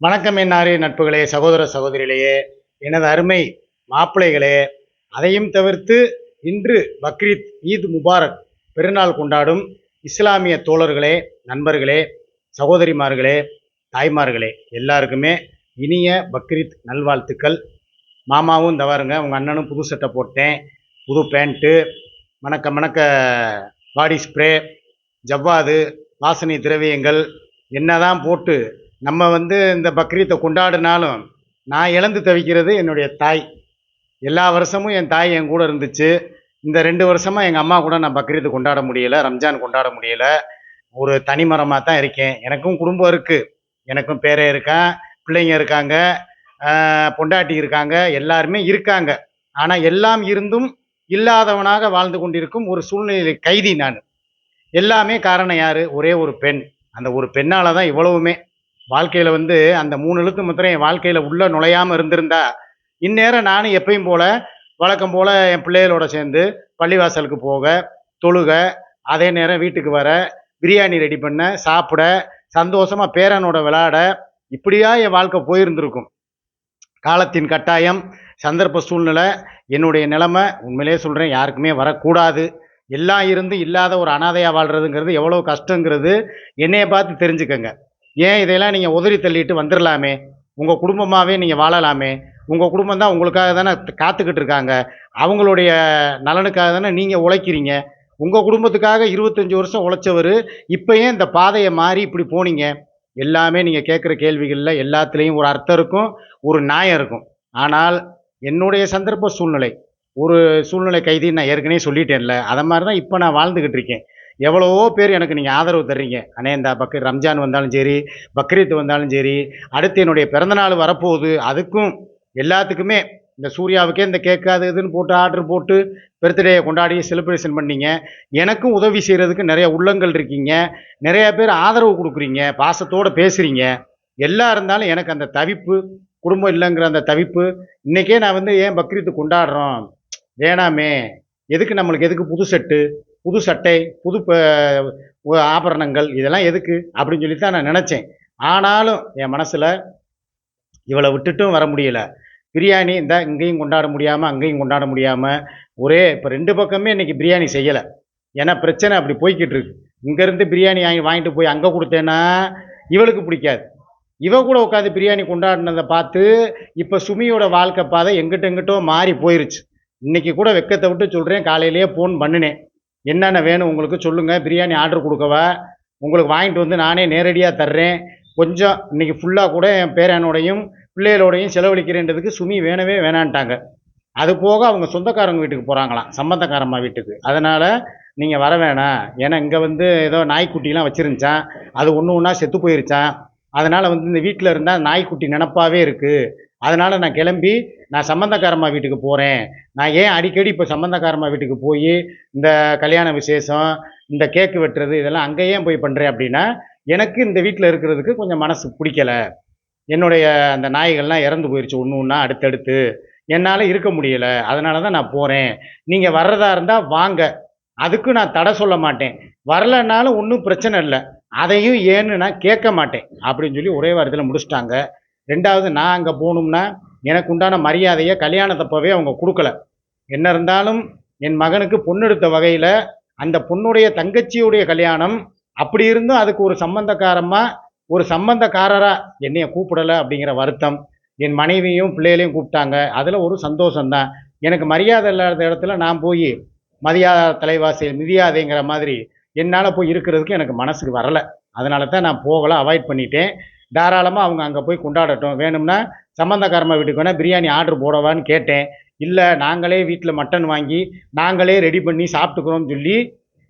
வணக்கம் என்னாரே நட்புகளே சகோதர சகோதரிகளே எனது அருமை மாப்பிள்ளைகளே. அதையும் தவிர்த்து இன்று பக்ரீத் ஈத் முபாரக் பெருநாள் கொண்டாடும் இஸ்லாமிய தோழர்களே நண்பர்களே சகோதரிமார்களே தாய்மார்களே எல்லாருக்குமே இனிய பக்ரீத் நல்வாழ்த்துக்கள். மாமாவும் இந்த உங்கள் அண்ணனும் புது சட்டை போட்டேன் புது பேண்ட்டு மணக்க மணக்க பாடி ஸ்ப்ரே ஜவ்வாது வாசனை திரவியங்கள் என்னதான் போட்டு நம்ம வந்து இந்த பக்ரீத்தை கொண்டாடினாலும் நான் இழந்து தவிக்கிறது என்னுடைய தாய். எல்லா வருஷமும் என் தாய் என் கூட இருந்துச்சு. இந்த ரெண்டு வருஷமாக எங்கள் அம்மா கூட நான் பக்ரீத்து கொண்டாட முடியலை ரம்ஜான் கொண்டாட முடியல. ஒரு தனிமரமாக தான் இருக்கேன். எனக்கும் குடும்பம் இருக்குது எனக்கும் பேரே இருக்கான் பிள்ளைங்க இருக்காங்க பொண்டாட்டி இருக்காங்க எல்லாருமே இருக்காங்க. ஆனால் எல்லாம் இருந்தும் இல்லாதவனாக வாழ்ந்து கொண்டிருக்கும் ஒரு சூழ்நிலை கைதி நான். எல்லாமே காரணம் யார்? ஒரே ஒரு பெண். அந்த ஒரு பெண்ணால் தான் இவ்வளவுமே. வாழ்க்கையில் வந்து அந்த மூணு எழுத்து மாத்திரம் என் வாழ்க்கையில் உள்ளே நுழையாமல் இருந்திருந்தா இந்நேரம் நானும் எப்பயும் போல் வழக்கம் போல் என் பிள்ளைகளோட சேர்ந்து பள்ளிவாசலுக்கு போக தொழுக அதே நேரம் வீட்டுக்கு வர பிரியாணி ரெடி பண்ண சாப்பிட சந்தோஷமாக பேரனோட விளையாட இப்படியா என் வாழ்க்கை போயிருந்திருக்கும். காலத்தின் கட்டாயம் சந்தர்ப்ப சூழ்நிலை என்னுடைய நிலைமை உண்மையிலே சொல்கிறேன் யாருக்குமே வரக்கூடாது. எல்லாம் இருந்து இல்லாத ஒரு அனாதையாக வாழ்கிறதுங்கிறது எவ்வளோ கஷ்டங்கிறது என்னையை பார்த்து தெரிஞ்சுக்கங்க. ஏன் இதையெல்லாம் நீங்கள் உதறி தள்ளிட்டு வந்துடலாமே உங்கள் குடும்பமாகவே நீங்கள் வாழலாமே? உங்கள் குடும்பம் தான் உங்களுக்காக தானே காத்துக்கிட்டு இருக்காங்க. அவங்களுடைய நலனுக்காக தானே நீங்கள் உழைக்கிறீங்க. உங்கள் குடும்பத்துக்காக இருபத்தஞ்சி வருஷம் உழைச்சவர் இப்போ ஏன் இந்த பாதையை மாறி இப்படி போனீங்க? எல்லாமே நீங்கள் கேட்குற கேள்விகளில் எல்லாத்துலேயும் ஒரு அர்த்தம் இருக்கும் ஒரு நியாயம் இருக்கும். ஆனால் என்னுடைய சந்தர்ப்ப சூழ்நிலை ஒரு சூழ்நிலை கைதின்னு நான் ஏற்கனவே சொல்லிட்டேன்ல அதை மாதிரி தான் இப்போ நான் வாழ்ந்துக்கிட்டு இருக்கேன். எவ்வளவோ பேர் எனக்கு நீங்கள் ஆதரவு தர்றீங்க. அண்ணே இந்த பக்ரீத் ரம்ஜான் வந்தாலும் சரி பக்ரீத் வந்தாலும் சரி அடுத்து என்னுடைய பிறந்தநாள் வரப்போகுது. அதுக்கும் எல்லாத்துக்குமே இந்த சூர்யாவுக்கே இந்த கேக்கு அது இதுன்னு போட்டு ஆர்டர் போட்டு பர்த்டேயை கொண்டாடி செலிப்ரேஷன் பண்ணீங்க. எனக்கும் உதவி செய்கிறதுக்கு நிறைய உள்ளங்கள் இருக்கீங்க. நிறைய பேர் ஆதரவு கொடுக்குறீங்க. பாசத்தோடு பேசுகிறீங்க எல்லாம் இருந்தாலும் எனக்கு அந்த தவிப்பு குடும்பம் இல்லைங்கிற அந்த தவிப்பு இன்றைக்கே நான் வந்து ஏன் பக்ரீத்து கொண்டாடுறோம்? வேணாமே. எதுக்கு நம்மளுக்கு எதுக்கு புது செட்டு புது சட்டை புது ப- ஆபரணங்கள் இதெல்லாம் எதுக்கு? அப்படின்னு சொல்லி தான் நான் நினச்சேன். ஆனாலும் என் மனசில் இவளை விட்டுட்டும் வர முடியல. பிரியாணி இந்த இங்கேயும் கொண்டாட முடியாமல் அங்கேயும் கொண்டாட முடியாமல் ஒரே இப்போ ரெண்டு பக்கமே இன்றைக்கி பிரியாணி செய்யலை. ஏன்னா பிரச்சனை அப்படி போய்கிட்டு இருக்கு. இங்கேருந்து பிரியாணி வாங்கி வாங்கிட்டு போய் அங்கே கொடுத்தேன்னா இவளுக்கு பிடிக்காது. இவ கூட உட்காந்து பிரியாணி கொண்டாடினதை பார்த்து இப்போ சுமியோட வாழ்க்கை பாதை எங்கிட்ட எங்கிட்டோ மாறி போயிருச்சு. இன்றைக்கி கூட வெக்கத்தை விட்டு சொல்கிறேன் காலையிலேயே ஃபோன் பண்ணினேன். என்னென்ன வேணும் உங்களுக்கு சொல்லுங்கள் பிரியாணி ஆர்டர் கொடுக்கவா? உங்களுக்கு வாங்கிட்டு வந்து நானே நேரடியாக தர்றேன். கொஞ்சம் இன்னைக்கு ஃபுல்லாக கூட என் பேரனோடையும் பிள்ளைகளோடையும் செலவழிக்கிறேன்றதுக்கு சுமி வேணவே வேணான்ட்டாங்க. அது போக அவங்க சொந்தக்காரங்க வீட்டுக்கு போகிறாங்களாம் சம்பந்தக்காரம்மா வீட்டுக்கு. அதனால் நீங்கள் வர வேணாம். ஏன்னா இங்கே வந்து ஏதோ நாய்க்குட்டிலாம் வச்சுருந்துச்சான் அது ஒன்று ஒன்றா செத்து போயிருச்சான் அதனால் வந்து இந்த வீட்டில் இருந்தால் நாய்க்குட்டி நினப்பாவே இருக்குது அதனால் நான் கிளம்பி நான் சம்மந்தக்காரம்மா வீட்டுக்கு போகிறேன் நான் ஏன் அடிக்கடி இப்போ சம்மந்தக்காரம்மா வீட்டுக்கு போய் இந்த கல்யாண விசேஷம் இந்த கேக்கு வெட்டுறது இதெல்லாம் அங்கே ஏன் போய் பண்ணுறேன் அப்படின்னா எனக்கு இந்த வீட்டில் இருக்கிறதுக்கு கொஞ்சம் மனசு பிடிக்கல. என்னுடைய அந்த நாய்கள்லாம் இறந்து போயிடுச்சு ஒன்று ஒன்றா அடுத்தடுத்து. என்னால் இருக்க முடியலை. அதனால தான் நான் போகிறேன் நீங்கள் வர்றதா இருந்தால் வாங்க. அதுக்கும் நான் தடை சொல்ல மாட்டேன். வரலைன்னாலும் ஒன்றும் பிரச்சனை இல்லை. அதையும் ஏன்னு நான் கேட்க மாட்டேன். அப்படின்னு சொல்லி ஒரே வாரத்தில் முடிச்சிட்டாங்க. ரெண்டாவது நான் அங்கே போகணும்னா எனக்கு உண்டான மரியாதையை கல்யாணத்தப்பவே அவங்க கொடுக்கல. என்ன இருந்தாலும் என் மகனுக்கு பொண்ணெடுத்த வகையில் அந்த பொண்ணுடைய தங்கச்சியுடைய கல்யாணம் அப்படி இருந்தும் அதுக்கு ஒரு சம்பந்தக்காரமாக ஒரு சம்பந்தக்காரராக என்னைய கூப்பிடலை அப்படிங்கிற வருத்தம். என் மனைவியும் பிள்ளைகளையும் கூப்பிட்டாங்க. அதில் ஒரு சந்தோஷம்தான். எனக்கு மரியாதை இல்லாத இடத்துல நான் போய் மதியாத தலைவாசி மிதியாதைங்கிற மாதிரி என்னால் போய் இருக்கிறதுக்கு எனக்கு மனசுக்கு வரலை. அதனால தான் நான் போகலை அவாய்ட் பண்ணிட்டேன். தாராளமாக அவங்க அங்கே போய் கொண்டாடட்டும். வேணும்னா சம்பந்தக்காரம்மா வீட்டுக்கு வேணால் பிரியாணி ஆர்டர் போடவான்னு கேட்டேன். இல்லை நாங்களே வீட்டில் மட்டன் வாங்கி நாங்களே ரெடி பண்ணி சாப்பிட்டுக்கிறோம்னு சொல்லி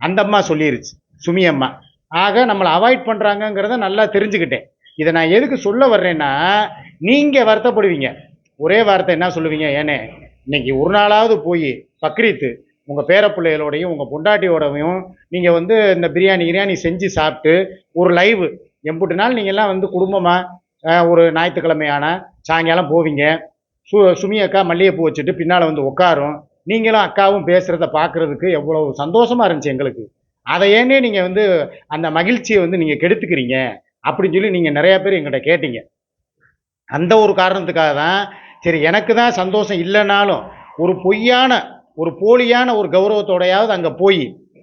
அந்த அம்மா சொல்லிருச்சு. சுமி அம்மா. ஆக நம்மளை அவாய்ட் பண்ணுறாங்கங்கிறத நல்லா தெரிஞ்சுக்கிட்டேன். இதை நான் எதுக்கு சொல்ல வர்றேன்னா நீங்கள் வருத்தப்படுவீங்க. ஒரே வார்த்தை என்ன சொல்லுவீங்க? ஏனே இன்னைக்கு ஒரு நாளாவது போய் பக்ரீத்து உங்கள் பேரப்பிள்ளைகளோடையும் உங்கள் பொண்டாட்டியோடையும் நீங்கள் வந்து இந்த பிரியாணி கிரியாணி செஞ்சு சாப்பிட்டு ஒரு லைவு எம்புட்டு நாள் நீங்கள்லாம் வந்து குடும்பமாக ஒரு ஞாயிற்றுக்கிழமையான சாயங்காலம் போவீங்க. சு சுமி அக்கா மல்லிகைப்பூ வச்சுட்டு பின்னால் வந்து உட்காரும் நீங்களும் அக்காவும் பேசுகிறத பார்க்குறதுக்கு எவ்வளோ சந்தோஷமாக இருந்துச்சு எங்களுக்கு. அதை ஏன்னே நீங்கள் வந்து அந்த மகிழ்ச்சியை வந்து நீங்கள் கெடுத்துக்கிறீங்க அப்படின்னு சொல்லி நீங்கள் நிறையா பேர் எங்கிட்ட கேட்டீங்க. அந்த ஒரு காரணத்துக்காக தான் சரி எனக்கு தான் சந்தோஷம் இல்லைனாலும் ஒரு பொய்யான ஒரு போலியான ஒரு கௌரவத்தோடையாவது அங்கே போய்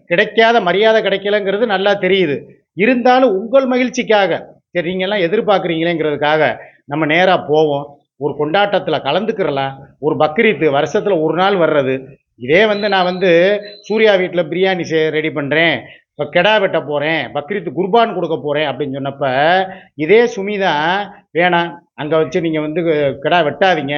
கிடைக்காத மரியாதை கிடைக்கலங்கிறது நல்லா தெரியுது. இருந்தாலும் உங்கள் மகிழ்ச்சிக்காக. சரி நீங்கள்லாம் எதிர்பார்க்குறீங்களேங்கிறதுக்காக நம்ம நேராக போவோம். ஒரு கொண்டாட்டத்தில் கலந்துக்கிறலாம். ஒரு பக்ரீத்து வருஷத்தில் ஒரு நாள் வர்றது. இதே வந்து நான் வந்து சூர்யா வீட்டில் பிரியாணி செய்ய ரெடி பண்ணுறேன் இப்போ கெடா வெட்ட போகிறேன் பக்ரீத்து குர்பான் கொடுக்க போகிறேன் அப்படின்னு சொன்னப்போ இதே சுமி தான் வேணாம். அங்கே வச்சு நீங்கள் வந்து கிடா வெட்டாதீங்க.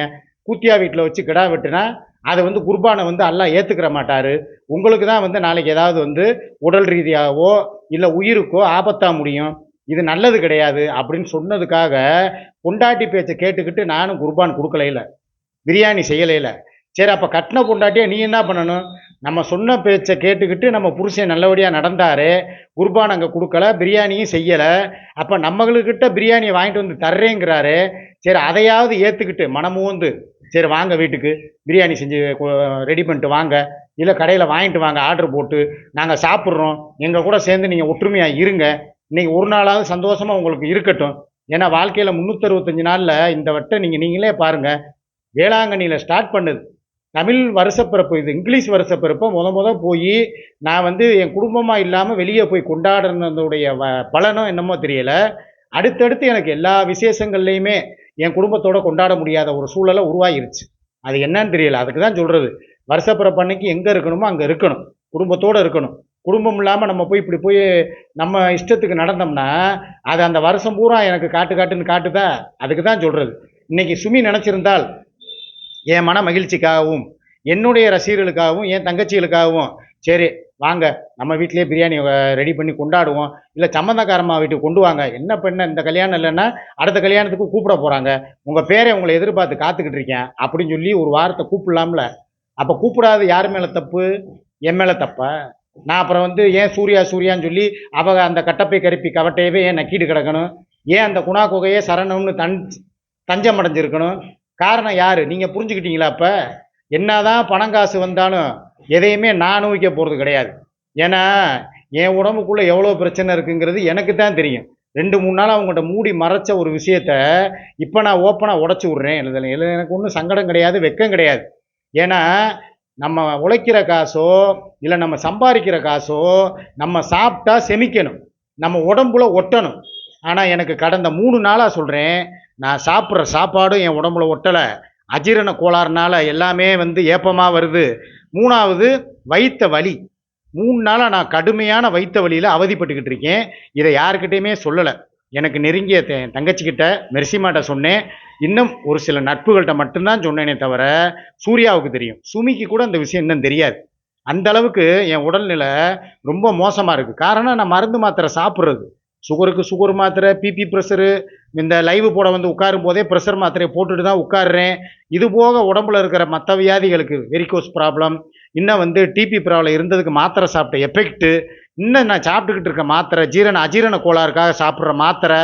கூத்தியா வீட்டில் வச்சு கிடா வெட்டுனா அதை வந்து குர்பானை வந்து அல்லாஹ் ஏற்றுக்கிற மாட்டார். உங்களுக்கு தான் வந்து நாளைக்கு ஏதாவது வந்து உடல் ரீதியாகவோ இல்லை உயிருக்கோ ஆபத்தாக முடியும். இது நல்லது கிடையாது அப்படின்னு சொன்னதுக்காக பொண்டாட்டி பேச்சை கேட்டுக்கிட்டு நானும் குர்பான் கொடுக்கலையில பிரியாணி செய்யலையில சரி அப்போ கட்டின பொண்டாட்டியை நீ என்ன பண்ணணும்? நம்ம சொன்ன பேச்சை கேட்டுக்கிட்டு நம்ம புருஷன் நல்லபடியாக நடந்தாரு குர்பான் அங்கே கொடுக்கல பிரியாணியும் செய்யலை. அப்போ நம்மளுக்கிட்ட பிரியாணியை வாங்கிட்டு வந்து தர்றேங்கிறாரு சரி அதையாவது ஏற்றுக்கிட்டு மனமுவந்து சரி வாங்க வீட்டுக்கு. பிரியாணி செஞ்சு ரெடி பண்ணிட்டு வாங்க. இல்லை கடையில் வாங்கிட்டு வாங்க ஆர்டர் போட்டு நாங்கள் சாப்பிட்றோம். எங்கள் கூட சேர்ந்து நீங்கள் ஒற்றுமையாக இருங்க. நீங்கள் ஒரு நாளாவது சந்தோஷமாக உங்களுக்கு இருக்கட்டும். ஏன்னா வாழ்க்கையில் முந்நூற்றறுபத்தஞ்சு நாளில் இந்த வட்டம் நீங்கள் நீங்களே பாருங்கள் வேளாங்கண்ணியில் ஸ்டார்ட் பண்ணுது. தமிழ் வருஷப்பிறப்பு இது இங்கிலீஷ் வருஷப்பிறப்பை. முத முத போய் நான் வந்து என் குடும்பமாக இல்லாமல் வெளியே போய் கொண்டாடுனதுடைய வ என்னமோ தெரியலை. அடுத்தடுத்து எனக்கு எல்லா விசேஷங்கள்லையுமே என் குடும்பத்தோடு கொண்டாட முடியாத ஒரு சூழலை உருவாகிருச்சு. அது என்னன்னு தெரியல. அதுக்கு தான் சொல்கிறது வருஷப்பிறப்பு அன்னைக்கு எங்கே இருக்கணுமோ அங்கே இருக்கணும். குடும்பத்தோடு இருக்கணும். குடும்பம் இல்லாமல் நம்ம போய் இப்படி போய் நம்ம இஷ்டத்துக்கு நடந்தோம்னா அது அந்த வருஷம் பூரா எனக்கு காட்டு காட்டுன்னு காட்டுதா? அதுக்கு தான் சொல்கிறது இன்னைக்கு சுமி நினச்சிருந்தால் என் மன மகிழ்ச்சிக்காகவும் என்னுடைய ரசிகர்களுக்காகவும் என் தங்கச்சிகளுக்காகவும் சரி வாங்க நம்ம வீட்டிலே பிரியாணி ரெடி பண்ணி கொண்டாடுவோம். இல்லை சம்மந்தக்காரம்மா வீட்டுக்கு கொண்டு வாங்க. என்ன பண்ண இந்த கல்யாணம் இல்லைன்னா அடுத்த கல்யாணத்துக்கு கூப்பிட போகிறாங்க உங்கள் பேரை உங்களை எதிர்பார்த்து காத்துக்கிட்டு இருக்கேன் அப்படின்னு சொல்லி ஒரு வாரத்தை கூப்பிடலாம்ல. அப்போ கூப்பிடாத யார் மேலே தப்பு? என் மேலே தப்பா? நான் அப்புறம் வந்து ஏன் சூர்யா சூர்யான்னு சொல்லி அவங்க அந்த கட்டப்பை கருப்பி கவட்டையவே ஏன் நக்கீடு கிடக்கணும்? ஏன் அந்த குணா குகையே சரணம்னு தன் தஞ்சம் அடைஞ்சிருக்கணும்? காரணம் யார்? நீங்கள் புரிஞ்சுக்கிட்டீங்களா அப்போ? என்னதான் பணம் காசு வந்தாலும் எதையுமே நான் அனுபவிக்க போகிறது கிடையாது. ஏன்னா என் உடம்புக்குள்ளே எவ்வளோ பிரச்சனை இருக்குங்கிறது எனக்கு தான் தெரியும். ரெண்டு மூணு நாள் அவங்கள்ட்ட மூடி மறைச்ச ஒரு விஷயத்த இப்போ நான் ஓப்பனாக உடச்சி விட்றேன். இதில் எனக்கு ஒன்றும் சங்கடம் கிடையாது வெக்கம் கிடையாது. ஏன்னா நம்ம உழைக்கிற காசோ இல்லை நம்ம சம்பாதிக்கிற காசோ நம்ம சாப்பிட்டா செமிக்கணும். நம்ம உடம்புல ஒட்டணும். ஆனால் எனக்கு கடந்த மூணு நாளாக சொல்கிறேன் நான் சாப்பிட்ற சாப்பாடும் என் உடம்புல ஒட்டலை. அஜீரண கோளாறுனால எல்லாமே வந்து ஏப்பமாக வருது. மூணாவது வைத்த வலி. மூணு நாளாக நான் கடுமையான வைத்த வலியில் அவதிப்பட்டுக்கிட்டு இருக்கேன். இதை யாருக்கிட்டேயுமே சொல்லலை. எனக்கு நெருங்கிய த- தங்கச்சிக்கிட்ட மெர்சிமாட்ட சொன்னேன். இன்னும் ஒரு சில நட்புகள்கிட்ட மட்டும்தான் சொன்னேனே தவிர சூர்யாவுக்கு தெரியும். சுமிக்கு கூட அந்த விஷயம் இன்னும் தெரியாது. அந்த அளவுக்கு என் உடல்நிலை ரொம்ப மோசமாக இருக்குது காரணம் நான் மருந்து மாத்திரை சாப்பிட்றது. சுகருக்கு சுகர் மாத்திரை பிபி ப்ரெஷரு இந்த லைவ் போட வந்து உட்காரும் போதே ப்ரெஷர் மாத்திரையை போட்டுட்டு தான் உட்காடுறேன் இது போக உடம்புல இருக்கிற மற்ற வியாதிகளுக்கு வெரிகோஸ் ப்ராப்ளம் இன்னும் வந்து டிபி ப்ராப்ளம் இருந்ததுக்கு மாத்திரை சாப்பிட்ட எஃபெக்ட்டு இன்னும் நான் சாப்பிட்டுக்கிட்டு இருக்க மாத்திரை ஜீரண அஜீரண கோளாறுக்காக சாப்பிட்ற மாத்திரை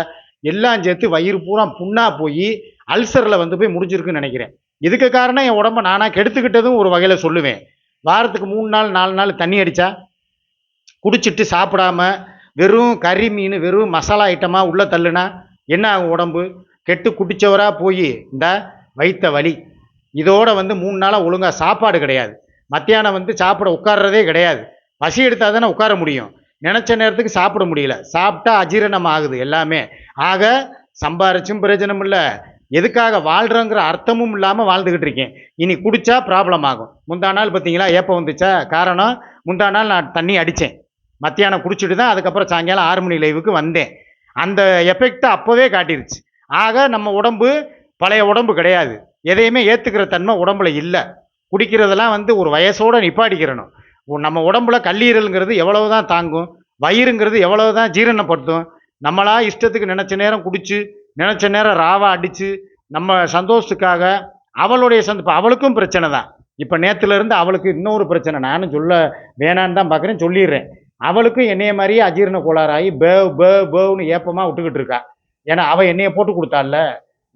எல்லாம் சேர்த்து வயிறு பூரா புண்ணா போய் அல்சரில் வந்து போய் முடிஞ்சிருக்குன்னு நினைக்கிறேன். இதுக்கு காரணம் என் உடம்ப நானாக கெடுத்துக்கிட்டதும் ஒரு வகையில் சொல்லுவேன். வாரத்துக்கு மூணு நாள் நாலு நாள் தண்ணி அடித்தா குடிச்சிட்டு சாப்பிடாம வெறும் கறி மீன் வெறும் மசாலா ஐட்டமாக உள்ளே தள்ளுனா என்ன ஆகும் உடம்பு? கெட்டு குடித்தவராக போய் இந்த வைத்த வலி. இதோட வந்து மூணு நாளாக ஒழுங்காக சாப்பாடு கிடையாது. மத்தியானம் வந்து சாப்பிட உட்கார்றதே கிடையாது. பசி எடுத்தால் தானே உட்கார முடியும். நினச்ச நேரத்துக்கு சாப்பிட முடியல. சாப்பிட்டா அஜீரணம் ஆகுது எல்லாமே. ஆக சம்பாரிச்சும் பிரயோஜனம் இல்லை. எதுக்காக வாழ்கிறோங்கிற அர்த்தமும் இல்லாமல் வாழ்ந்துக்கிட்டு இருக்கேன். இனி குடித்தா ப்ராப்ளம் ஆகும். முந்தா நாள் பார்த்தீங்களா? ஏப்பம் வந்துச்சா? காரணம் முந்தா நாள் நான் தண்ணி அடித்தேன் மத்தியானம் குடிச்சிட்டு தான் அதுக்கப்புறம் சாயங்காலம் ஆறு மணி லைவுக்கு வந்தேன். அந்த எஃபெக்டை அப்போவே காட்டிருச்சு. ஆக நம்ம உடம்பு பழைய உடம்பு கிடையாது. எதையுமே ஏற்றுக்கிற தன்மை உடம்புல இல்லை. குடிக்கிறதெல்லாம் வந்து ஒரு வயசோடு நிப்பாடிக்கிறணும் நம்ம உடம்புல கல்லீரலுங்கிறது எவ்வளவு தான் தாங்கும் வயிறுங்கிறது எவ்வளவு தான் ஜீரணப்படுத்தும் நம்மளா இஷ்டத்துக்கு நினச்ச நேரம் குடிச்சு நினச்ச நேரம் ராவா அடித்து நம்ம சந்தோஷத்துக்காக அவளுடைய சந்த அவளுக்கும் பிரச்சனை தான் இப்போ நேற்றுலேருந்து அவளுக்கு இன்னொரு பிரச்சனை. நானும் சொல்ல வேணான்னு தான் பார்க்குறேன் சொல்லிடுறேன். அவளுக்கும் என்னைய மாதிரியே அஜீரண கோளாறாகி பேவ் பேவ் பேவ்னு ஏப்பமாக விட்டுக்கிட்டு இருக்கா. ஏன்னா அவள் என்னைய போட்டு கொடுத்தால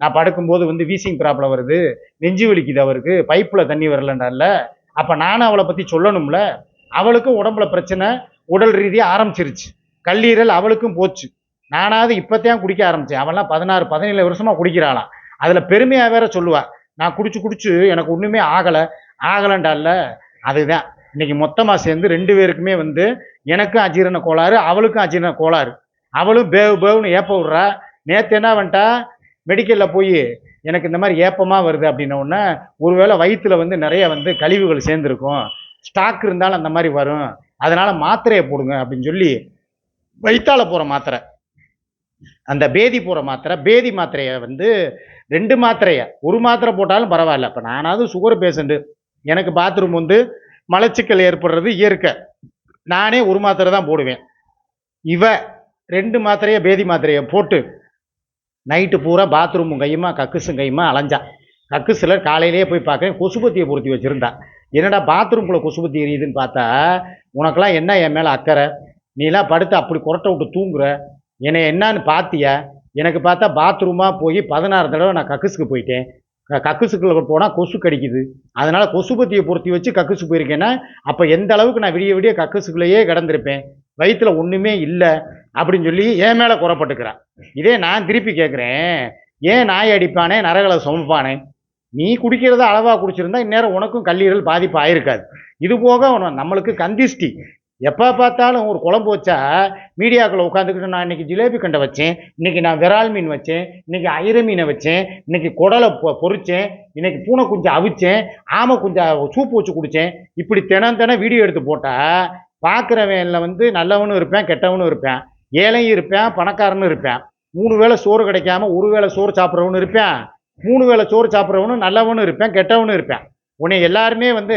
நான் படுக்கும்போது வந்து வீசிங் ப்ராப்ளம் வருது. நெஞ்சு வலிக்குது அவருக்கு. பைப்பில் தண்ணி வரலன்றால அப்போ நானும் அவளை பற்றி சொல்லணும்ல. அவளுக்கும் உடம்புல பிரச்சனை உடல் ரீதியாக ஆரம்பிச்சிருச்சு. கல்லீரல் அவளுக்கும் போச்சு. நானாவது இப்போத்தான் குடிக்க ஆரம்பித்தேன் அவெல்லாம் பதினாறு பதினேழு வருஷமாக குடிக்கிறாளாம். அதில் பெருமையாக வேற சொல்லுவாள் நான் குடிச்சு குடிச்சு எனக்கு ஒன்றுமே ஆகலை. ஆகலைண்டால அதுதான். இன்னைக்கு மொத்தமாக சேர்ந்து ரெண்டு பேருக்குமே வந்து எனக்கும் அஜீரண கோளாறு அவளுக்கும் அஜீரண கோளாறு. அவளும் பேவு பேவுன்னு ஏப்ப விட்றா. நேற்று என்ன வந்துட்டா மெடிக்கலில் போய் எனக்கு இந்த மாதிரி ஏப்பமாக வருது அப்படின்ன உடனே ஒருவேளை வயிற்றில் வந்து நிறைய வந்து கழிவுகள் சேர்ந்துருக்கும். ஸ்டாக் இருந்தாலும் அந்த மாதிரி வரும். அதனால் மாத்திரையை போடுங்க அப்படின்னு சொல்லி வயிற்றால் போகிற மாத்திரை. அந்த பேதி போகிற மாத்திரை பேதி மாத்திரையை வந்து ரெண்டு மாத்திரையை. ஒரு மாத்திரை போட்டாலும் பரவாயில்ல. இப்போ நானாவது சுகர் பேஷண்ட்டு எனக்கு பாத்ரூம் வந்து மலச்சிக்கல் ஏற்படுறது இயற்கை. நானே ஒரு மாத்திரை தான் போடுவேன். இவ ரெண்டு மாத்திரையை பேதி மாத்திரையை போட்டு நைட்டு பூரா பாத்ரூமும் கையுமா கக்குசும் கையுமா அலைஞ்சா. கக்குசில் காலையிலேயே போய் பார்க்குறேன். கொசுபத்தியை பொருத்தி வச்சுருந்தா. என்னடா பாத்ரூம்குள்ளே கொசுபத்தி எரியுதுன்னு பார்த்தா உனக்கெல்லாம் என்ன என் மேலே அக்கறை? நீலாம் படுத்து அப்படி குரட்டை விட்டு தூங்குற. என்னை என்னான்னு பார்த்தியா எனக்கு பார்த்தா பாத்ரூமாக போய் பதினாறு தடவை நான் கக்குஸுக்கு போயிட்டேன். கக்குசுக்குள்ள போனால் கொசு கடிக்குது. அதனால் கொசுபத்தியை பொருத்தி வச்சு கக்குசு போயிருக்கேன்னா அப்போ எந்த அளவுக்கு நான் விடிய விடிய கக்குசுக்குள்ளேயே கிடந்திருப்பேன்? வயிற்றுல ஒன்றுமே இல்லை அப்படின்னு சொல்லி என் மேலே குறப்பட்டுக்கிறான் இதே நான் திருப்பி கேட்குறேன் ஏன் நாய் அடிப்பானே நரகளை சுமப்பானே? நீ குடிக்கிறத அளவாக குடிச்சிருந்தா இந்நேரம் உனக்கும் கல்லீரல் பாதிப்பு ஆயிருக்காது. இது போக நம்மளுக்கு கந்திஷ்டி எப்போ பார்த்தாலும் ஒரு குழம்பு வச்சா மீடியாக்குள்ளே உட்காந்துக்கிட்டு நான் இன்னைக்கு ஜிலேபி கண்டை வச்சேன் இன்னைக்கு நான் விரால் மீன் வச்சேன் இன்றைக்கி ஐர மீனை வச்சேன் இன்னைக்கு குடலை பொ பொறிச்சேன் இன்றைக்கி பூனை குஞ்சு அவிச்சேன் ஆமை குஞ்சு சூப்பு வச்சு குடித்தேன் இப்படி தினம் தினம் வீடியோ எடுத்து போட்டால் பார்க்குறவன்ல வந்து நல்லவனும் இருப்பேன் கெட்டவனும் இருப்பேன் ஏழையும் இருப்பேன் பணக்காரனும் இருப்பேன். மூணு வேளை சோறு கிடைக்காம ஒரு வேளை சோறு சாப்பிட்றவனும் இருப்பேன். மூணு வேளை சோறு சாப்பிட்றவனும் நல்லவனும் இருப்பேன் கெட்டவனும் இருப்பேன். உன்னை எல்லாருமே வந்து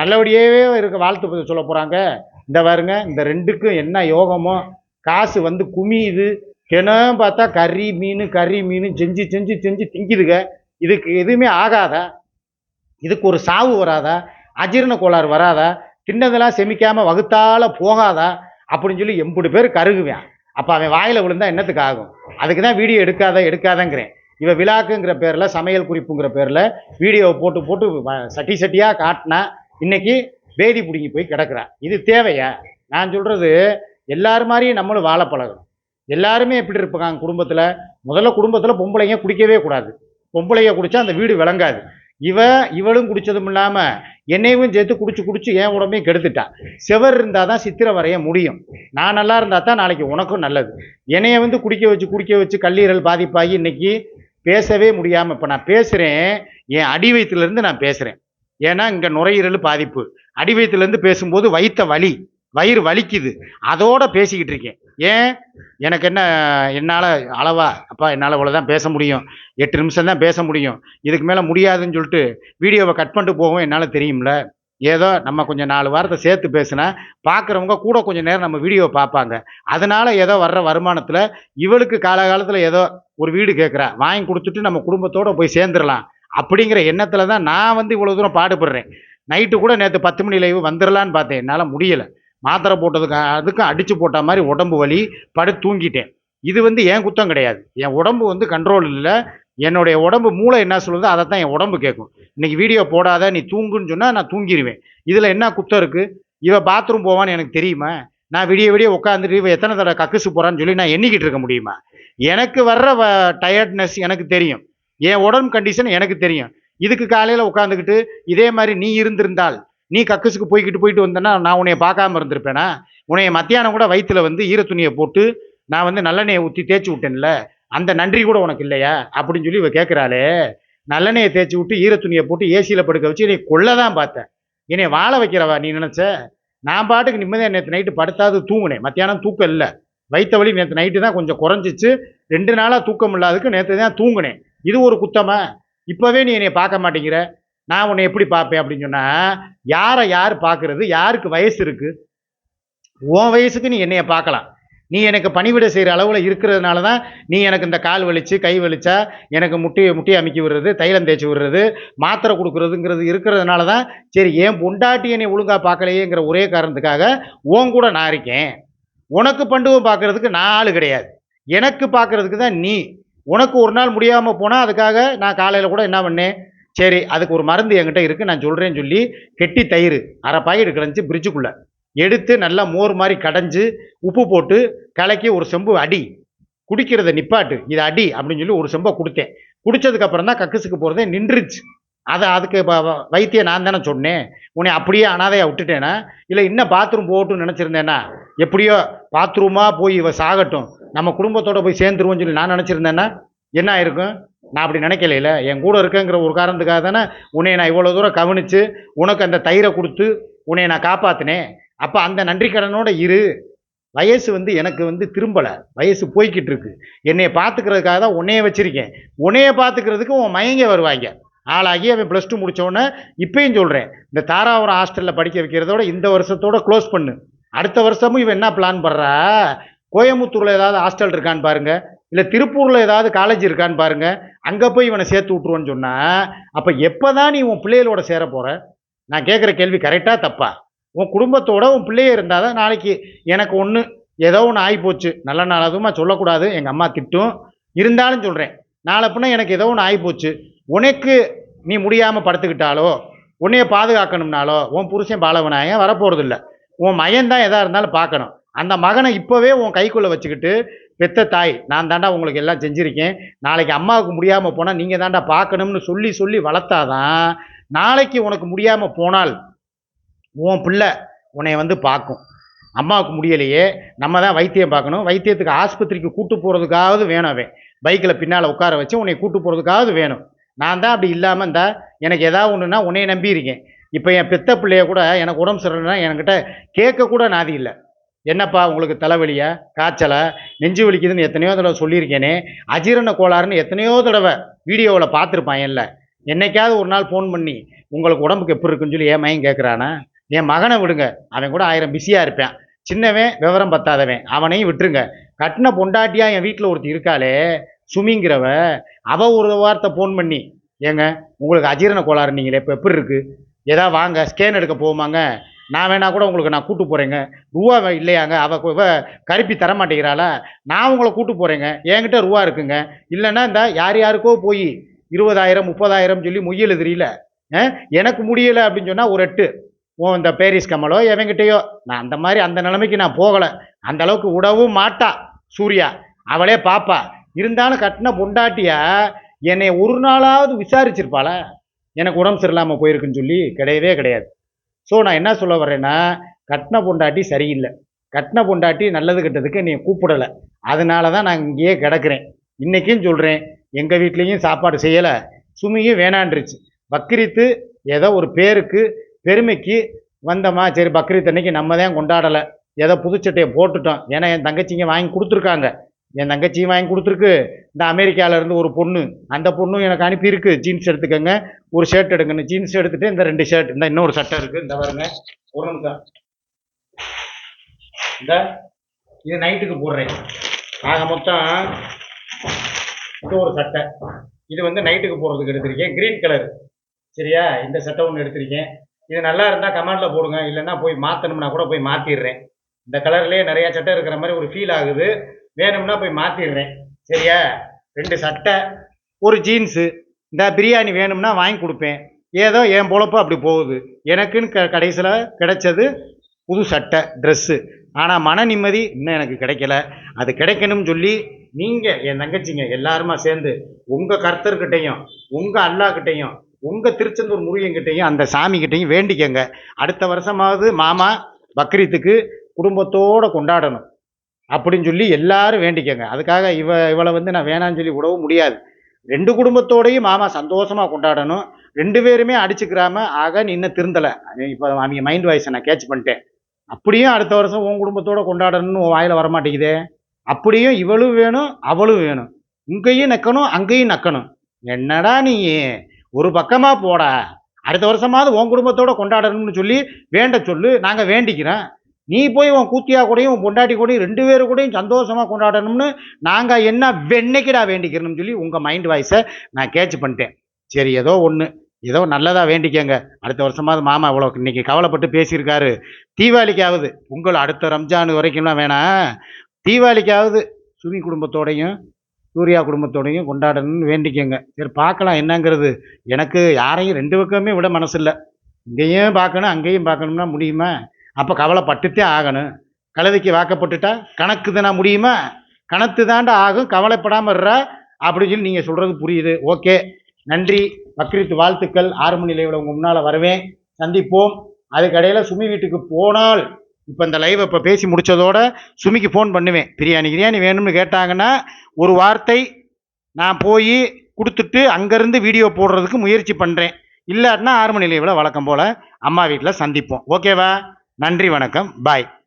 நல்லபடியாகவே இருக்க வாழ்த்து சொல்ல போகிறாங்க இந்த பாருங்க இந்த ரெண்டுக்கும் என்ன யோகமோ காசு வந்து குமியுது. தினம் பார்த்தா கறி மீன் கறி மீன் செஞ்சு செஞ்சு செஞ்சு திங்கிதுங்க. இதுக்கு எதுவுமே ஆகாதா? இதுக்கு ஒரு சாவு வராதா? அஜீரண கோளாறு வராதா? தின்னதெல்லாம் செமிக்காமல் வகுத்தால போகாதா? அப்படின்னு சொல்லி எம்பது பேர் கருகுவேன். அப்போ அவன் வாயில் விழுந்தா என்னத்துக்கு ஆகும்? அதுக்கு தான் வீடியோ எடுக்காத எடுக்காதங்கிறேன். இவன் விழாக்குங்கிற பேரில் சமையல் குறிப்புங்கிற பேரில் வீடியோவை போட்டு போட்டு வ- சட்டி சட்டியாக காட்டினா இன்றைக்கி பேதி பிடுங்கி போய் கிடக்கிறா. இது தேவையா? நான் சொல்கிறது எல்லாரும் மாதிரியும் நம்மளும் வாழ பழகணும். எல்லாருமே எப்படி இருப்பாங்க குடும்பத்தில்? முதல்ல குடும்பத்தில் பொம்பளைங்க குடிக்கவே கூடாது. பொம்பளைங்க குடித்தா அந்த வீடு விளங்காது. இவ இவளும் குடித்ததும் இல்லாமல் என்னையும் சேர்த்து குடிச்சு குடிச்சு என் உடம்பையும் கெடுத்துட்டா. செவர் இருந்தால் தான் சித்திரை வரைய முடியும். நான் நல்லா இருந்தால் தான் நாளைக்கு உனக்கும் நல்லது. என்னைய வந்து குடிக்க வச்சு குடிக்க வச்சு கல்லீரல் பாதிப்பாகி இன்னைக்கு பேசவே முடியாமல் இப்போ நான் பேசுகிறேன் என் அடி வயிற்றுலேருந்து நான் பேசுகிறேன் ஏன்னா இங்கே நுரையீரல் பாதிப்பு. அடிவயத்துலேருந்து பேசும்போது வைத்த வலி வயிறு வலிக்குது. அதோட பேசிக்கிட்டு இருக்கேன். ஏன்? எனக்கு என்ன என்னால் அளவா அப்பா என்னால் இவ்வளோதான் பேச முடியும். எட்டு நிமிஷம் தான் பேச முடியும். இதுக்கு மேலே முடியாதுன்னு சொல்லிட்டு வீடியோவை கட் பண்ணிட்டு போகவும் என்னால் தெரியும்ல. ஏதோ நம்ம கொஞ்சம் நாலு வாரத்தை சேர்த்து பேசினா பார்க்குறவங்க கூட கொஞ்சம் நேரம் நம்ம வீடியோவை பார்ப்பாங்க. அதனால ஏதோ வர்ற வருமானத்தில் இவளுக்கு காலகாலத்தில் ஏதோ ஒரு வீடு கேட்குறா வாங்கி கொடுத்துட்டு நம்ம குடும்பத்தோடு போய் சேர்ந்துடலாம் அப்படிங்கிற எண்ணத்தில் தான் நான் வந்து இவ்வளோ தூரம் பாடுபடுறேன். நைட்டு கூட நேற்று பத்து மணி லைவ் வந்துடலான்னு பார்த்தேன். என்னால் முடியலை. மாத்திரை போட்டதுக்கு அதுக்கும் அடித்து போட்ட மாதிரி உடம்பு வலி படு தூங்கிட்டேன். இது வந்து என் குத்தம் கிடையாது. என் உடம்பு வந்து கண்ட்ரோல் இல்லை. என்னுடைய உடம்பு மூளை என்ன சொல்லுதோ அதை தான் என் உடம்பு கேட்கும். இன்றைக்கி வீடியோ போடாத நீ தூங்குன்னு சொன்னால் நான் தூங்கிடுவேன் இதில் என்ன குத்தம் இருக்குது இவன் பாத்ரூம் போவான்னு எனக்கு தெரியுமா? நான் விடிய விடிய உட்காந்துட்டு இவன் எத்தனை தடவை கக்குசு போகிறான்னு சொல்லி நான் எண்ணிக்கிட்டு இருக்க முடியுமா? எனக்கு வர்ற டயர்ட்னஸ் எனக்கு தெரியும். என் உடம்பு கண்டிஷன் எனக்கு தெரியும். இதுக்கு காலையில் உட்காந்துக்கிட்டு இதே மாதிரி நீ இருந்திருந்தால் நீ கக்கஸுக்கு போய்கிட்டு போயிட்டு வந்தேன்னா நான் உன்னைய பார்க்காம இருந்திருப்பேனா? உன்னைய மத்தியானம் கூட வயிற்றுல வந்து ஈர துணியை போட்டு நான் வந்து நல்லெண்ணெயை ஊற்றி தேய்ச்சி விட்டேன்ல அந்த நன்றி கூட உனக்கு இல்லையா? அப்படின்னு சொல்லி இவ கேட்குறாளே நல்லெண்ணெயை தேய்ச்சி விட்டு ஈர துணியை போட்டு ஏசியில் படுக்க வச்சு என்னை கொள்ள தான் பார்த்தேன் என்னை வாழ வைக்கிறவா நீ நினச்ச? நான் பாட்டுக்கு நிம்மதியாக நேற்று நைட்டு படுத்தாது தூங்கினேன். மத்தியானம் தூக்கம் இல்லை. வயிற்று வழி நேற்று நைட்டு தான் கொஞ்சம் குறைஞ்சிச்சு. ரெண்டு நாளாக தூக்கம் இல்லாததுக்கு நேற்று தான் தூங்கினேன். இது ஒரு குத்தமா? இப்போவே நீ என்னை பார்க்க மாட்டேங்கிற. நான் உன்னை எப்படி பார்ப்பேன் அப்படின்னு சொன்னால் யாரை யார் பார்க்குறது? யாருக்கு வயசு இருக்குது உன் வயசுக்கு நீ என்னைய பார்க்கலாம். நீ எனக்கு பணிவிட செய்கிற அளவில் இருக்கிறதுனால தான் நீ எனக்கு இந்த கால் வலிச்சு கை வலிச்சா எனக்கு முட்டி முட்டி அமுக்கி விடுறது தைலம் தேய்ச்சி விடுறது மாத்திரை கொடுக்குறதுங்கிறது இருக்கிறதுனால தான் சரி ஏன் பொண்டாட்டி என்னை ஒழுங்காக பார்க்கலையேங்கிற ஒரே காரணத்துக்காக உன் கூட நான் இருக்கேன். உனக்கு பண்டுவம் பார்க்கறதுக்கு நான் ஆள் கிடையாது. எனக்கு பார்க்கறதுக்கு தான் நீ. உனக்கு ஒரு நாள் முடியாமல் போனால் அதுக்காக நான் காலையில் கூட என்ன பண்ணேன்? சரி அதுக்கு ஒரு மருந்து என்கிட்ட இருக்குது நான் சொல்கிறேன்னு சொல்லி கெட்டி தயிர் அரை பாக்கெட் கிடந்துச்சு பிரிட்ஜுக்குள்ளே எடுத்து நல்லா மோர் மாதிரி கடைஞ்சி உப்பு போட்டு கலக்கி ஒரு செம்பு அடி குடிக்கிறத நிப்பாட்டு இது அடி அப்படின்னு சொல்லி ஒரு செம்பை கொடுத்தேன். குடித்ததுக்கப்புறம் தான் கக்குசுக்கு போகிறதே நின்றுச்சு. அதை அதுக்கு வைத்திய வைத்தியம் நான் தானே சொன்னேன். உன்னை அப்படியே அனாதையாக விட்டுட்டேனா? இல்லை இன்னும் பாத்ரூம் போகட்டும்னு நினச்சிருந்தேனா? எப்படியோ பாத்ரூமாக போய் இவ சாகட்டும். நம்ம குடும்பத்தோட போய் சேர்ந்துருவோம்னு சொல்லி நான் நினச்சிருந்தேன்னா என்ன ஆயிருக்கும்? நான் அப்படி நினைக்கலையில. என் கூட இருக்கேங்கிற ஒரு காரணத்துக்காக தானே உன்னை நான் இவ்வளோ தூரம் கவனித்து உனக்கு அந்த தயிரை கொடுத்து உன்னை நான் காப்பாற்றினேன் அப்போ அந்த நன்றிக்கடனோட இரு. வயசு வந்து எனக்கு வந்து திரும்பலை. வயசு போய்கிட்டு இருக்கு என்னைய பார்த்துக்கிறதுக்காக தான் உன்னைய வச்சுருக்கேன். உன்னைய பார்த்துக்கிறதுக்கு உன் மயங்க வருவாங்க. ஆளாகி அவன் ப்ளஸ் டூ முடித்தோடனே இப்பயும் சொல்கிறேன் இந்த தாராபுரம் ஹாஸ்டலில் படிக்க வைக்கிறதோட இந்த வருஷத்தோட க்ளோஸ் பண்ணு. அடுத்த வருஷமும் இவன் என்ன பிளான் பண்ணுறா கோயம்புத்தூரில் ஏதாவது ஹாஸ்டல் இருக்கான்னு பாருங்கள் இல்லை திருப்பூரில் ஏதாவது காலேஜ் இருக்கான்னு பாருங்கள் அங்கே போய் இவனை சேர்த்து விட்ருவோன்னு சொன்னால் அப்போ எப்போ தான் நீ உன் பிள்ளைகளோட சேர போகிற நான் கேட்குற கேள்வி கரெக்டாக தப்பா? உன் குடும்பத்தோட உன் பிள்ளைய இருந்தால் தான் நாளைக்கு எனக்கு ஒன்று ஏதோ ஒன்று ஆகிப்போச்சு நல்ல நாள் அதுவுமா சொல்லக்கூடாது. எங்கள் அம்மா திட்டும். இருந்தாலும் சொல்கிறேன் நாளை எனக்கு ஏதோ ஒன்று ஆகிப்போச்சு உனக்கு நீ முடியாமல் படுத்துக்கிட்டாலோ உன்னைய பாதுகாக்கணும்னாலோ உன் புருஷன் பாலவனாயன் வரப்போகிறதில்ல உன் மயன் தான் எதாக இருந்தாலும் பார்க்கணும். அந்த மகனை இப்போவே உன் கைக்குள்ளே வச்சுக்கிட்டு பெத்த தாய் நான் தாண்டா உங்களுக்கு எல்லாம் செஞ்சுருக்கேன். நாளைக்கு அம்மாவுக்கு முடியாமல் போனால் நீங்கள் தாண்டா பார்க்கணும்னு சொல்லி சொல்லி வளர்த்தாதான் நாளைக்கு உனக்கு முடியாமல் போனால் உன் பிள்ளை உன்னை வந்து பார்க்கும். அம்மாவுக்கு முடியலையே நம்ம தான் வைத்தியம் பார்க்கணும். வைத்தியத்துக்கு ஆஸ்பத்திரிக்கு கூட்டு போகிறதுக்காவது வேணும் அவன். பைக்கில் பின்னால் உட்கார வச்சு உன்னை கூட்டு போகிறதுக்காவது வேணும். நான் தான் அப்படி இல்லாமல் இந்த எனக்கு எதாவது ஒன்றுனா உன்னையை நம்பி இருக்கேன் இப்போ என் பெத்த பிள்ளைய கூட எனக்கு உடம்பு சரியில்லைன்னா என்கிட்ட கேட்கக்கூட நாதி இல்லை. என்னப்பா உங்களுக்கு தலைவலியா? காய்ச்சலை? நெஞ்சு வலிக்குதுன்னு எத்தனையோ தடவை சொல்லியிருக்கேனே. அஜீரண கோளாறுன்னு எத்தனையோ தடவை வீடியோவில் பார்த்துருப்பான் இல்லை என்னைக்காவது ஒரு நாள் ஃபோன் பண்ணி உங்களுக்கு உடம்புக்கு எப்படி இருக்குன்னு சொல்லி ஏன் மயம் கேட்குறானா என் மகனை விடுங்க. அவன் கூட ஆயிரம் பிஸியாக இருப்பேன். சின்னவன் விவரம் பத்தாதவன். அவனையும் விட்டுருங்க. கட்டின பொண்டாட்டியா என் வீட்டில் ஒருத்தி இருக்காளே சுமிங்கிறவ அவ ஒரு வார்த்தை ஃபோன் பண்ணி ஏங்க உங்களுக்கு அஜீரண கோளாறு நீங்களே இப்போ எப்படி இருக்குது ஏதா வாங்க ஸ்கேன் எடுக்க போகுமாங்க? நான் வேணா கூட உங்களுக்கு நான் கூட்டு போகிறேங்க ரூபா இல்லையாங்க. அவ இவ கருப்பி தர மாட்டேங்கிறாளா? நான் உங்களை கூட்டு போகிறேங்க என்கிட்ட ரூபா இருக்குங்க. இல்லைன்னா இந்த யார் யாருக்கோ போய் இருபதாயிரம் முப்பதாயிரம் சொல்லி முயல் தெரியல எனக்கு முடியலை அப்படின்னு சொன்னால் ஒரு எட்டு. ஓ இந்த பேரிஸ் கமலோ எவங்கிட்டயோ. நான் அந்த மாதிரி அந்த நிலைமைக்கு நான் போகலை. அந்த அளவுக்கு விடவும் மாட்டா சூர்யா. அவளே பாப்பா. இருந்தாலும் கட்டின பொண்டாட்டியா என்னை ஒரு நாளாவது விசாரிச்சிருப்பாள? எனக்கு உடம்பு சரியில்லாமல் போயிருக்குன்னு சொல்லி கிடையவே கிடையாது. ஸோ நான் என்ன சொல்ல வர்றேன்னா கட்டின பொண்டாட்டி சரியில்லை. கட்டின பொண்டாட்டி நல்லது கெட்டதுக்கு நீ கூப்பிடலை. அதனால தான் நான் இங்கேயே கிடக்கிறேன். இன்றைக்கும் சொல்கிறேன் எங்கள் வீட்லேயும் சாப்பாடு செய்யலை. சுமியும் வேணான்றுச்சு. பக்ரீத்து ஏதோ ஒரு பேருக்கு பெருமைக்கு வந்தோமா சரி பக்ரீத் அன்னைக்கு நம்ம தான் கொண்டாடலை. ஏதோ புதுச்சட்டையை போட்டுட்டோம். ஏன்னா என் தங்கச்சிங்க வாங்கி கொடுத்துருக்காங்க. என் தங்கச்சியும் வாங்கி கொடுத்துருக்கு. இந்த அமெரிக்காவிலேருந்து ஒரு பொண்ணு. அந்த பொண்ணும் எனக்கு அனுப்பியிருக்கு. ஜீன்ஸ் எடுத்துக்கோங்க. ஒரு ஷர்ட் எடுக்கணும் ஜீன்ஸ் எடுத்துகிட்டு இந்த ரெண்டு ஷர்ட் இந்த இன்னொரு சட்டை இருக்குது இந்த பாருங்க. ஒரு நிமிஷம். இந்த இது நைட்டுக்கு போடுறேன். ஆக மொத்தம் இது ஒரு சட்டை இது வந்து நைட்டுக்கு போடுறதுக்கு எடுத்திருக்கேன். கிரீன் கலர் சரியா? இந்த சட்டை ஒன்று எடுத்திருக்கேன். இது நல்லா இருந்தால் கமெண்டில் போடுங்க. இல்லைன்னா போய் மாற்றணும்னா கூட போய் மாற்றிடுறேன் இந்த கலர்லேயே நிறையா சட்டை இருக்கிற மாதிரி ஒரு ஃபீல் ஆகுது. வேணும்னா போய் மாற்றிடுறேன் சரியா? ரெண்டு சட்டை ஒரு ஜீன்ஸு இந்த பிரியாணி வேணும்னா வாங்கி கொடுப்பேன். ஏதோ என் பொழப்பு அப்படி போகுது. எனக்குன்னு க கடைசியில் கிடைச்சது புது சட்டை ட்ரெஸ்ஸு ஆனால் மன நிம்மதி இன்னும் எனக்கு கிடைக்கல. அது கிடைக்கணும்னு சொல்லி நீங்கள் என் தங்கச்சிங்க எல்லாருமா சேர்ந்து உங்கள் கர்த்தர்கிட்டையும் உங்கள் அல்லாக்கிட்டையும் உங்கள் திருச்செந்தூர் முருகன்கிட்டையும் அந்த சாமிக்கிட்டையும் வேண்டிக்கங்க. அடுத்த வருஷமாவது மாமா பக்ரீத்துக்கு குடும்பத்தோடு கொண்டாடணும். அப்படின்னு சொல்லி எல்லாரும் வேண்டிக்கங்க. அதுக்காக இவ இவளை வந்து நான் வேணான்னு சொல்லி விடவும் முடியாது. ரெண்டு குடும்பத்தோடையும் மாமா சந்தோஷமாக கொண்டாடணும். ரெண்டு பேருமே அடிச்சுக்கிறாம ஆக நீ இன்னும் திருந்தலை இப்போ அவங்க மைண்ட் வாய்ஸை நான் கேட்ச் பண்ணிட்டேன். அப்படியும் அடுத்த வருஷம் உன் குடும்பத்தோடு கொண்டாடணும்னு உன் வாயில் வரமாட்டேங்குதே. அப்படியும் இவளும் வேணும் அவளும் வேணும். இங்கேயும் நக்கணும் அங்கேயும் நக்கணும். என்னடா நீ? ஒரு பக்கமாக போடா. அடுத்த வருஷமாவது உன் குடும்பத்தோட கொண்டாடணும்னு சொல்லி வேண்ட சொல்லு நாங்கள் வேண்டிக்கிறோம். நீ போய் உன் கூத்தியா கூடயும் உன் பொண்டாட்டி கூடயும் ரெண்டு பேரு கூடயும் சந்தோஷமாக கொண்டாடணும்னு நாங்கள் என்ன வெண்ணைக்குடா வேண்டிக்கிறோம்னு சொல்லி உங்கள் மைண்ட் வாய்ஸை நான் கேட்ச் பண்ணிட்டேன். சரி ஏதோ ஒன்று ஏதோ நல்லதாக வேண்டிக்கங்க. அடுத்த வருஷமாவது மாமா இவ்வளோ இன்னைக்கு கவலைப்பட்டு பேசியிருக்காரு. தீபாவளிக்காவது உங்கள் அடுத்த ரம்ஜான் வரைக்கும்லாம் வேணாம் தீபாவளிக்காவது சுமி குடும்பத்தோடையும் சூர்யா குடும்பத்தோடையும் கொண்டாடணும்னு வேண்டிக்கங்க. சரி பார்க்கலாம் என்னங்கிறது. எனக்கு யாரையும் ரெண்டு பக்கமே விட மனசு இல்லை இங்கேயும் பார்க்கணும் அங்கேயும் பார்க்கணும்னா முடியுமா? அப்போ கவலைப்பட்டுட்டே ஆகணும். கழுதைக்கு வாக்கப்பட்டுட்டா கணக்கு தானே முடியுமா? கணத்து தாண்டா ஆகும் கவலைப்படாமல் இருற அப்படின்னு சொல்லி நீங்கள் சொல்கிறது புரியுது. ஓகே. நன்றி. பக்ரீத் வாழ்த்துக்கள். ஆறு மணி லைவில் உங்கள் முன்னால் வருவேன். சந்திப்போம். அதுக்கடையில் சுமி வீட்டுக்கு போனால் இப்போ இந்த லைவை இப்போ பேசி முடித்ததோட சுமிக்கு ஃபோன் பண்ணுவேன். பிரியாணி கிரியாணி வேணும்னு கேட்டாங்கன்னா ஒரு வார்த்தை நான் போய் கொடுத்துட்டு அங்கேருந்து வீடியோ போடுறதுக்கு முயற்சி பண்ணுறேன் இல்லாட்டினா ஆறு மணி லைவில் வழக்கம் போல் அம்மா வீட்டில் சந்திப்போம். ஓகேவா? நன்றி வணக்கம். பாய்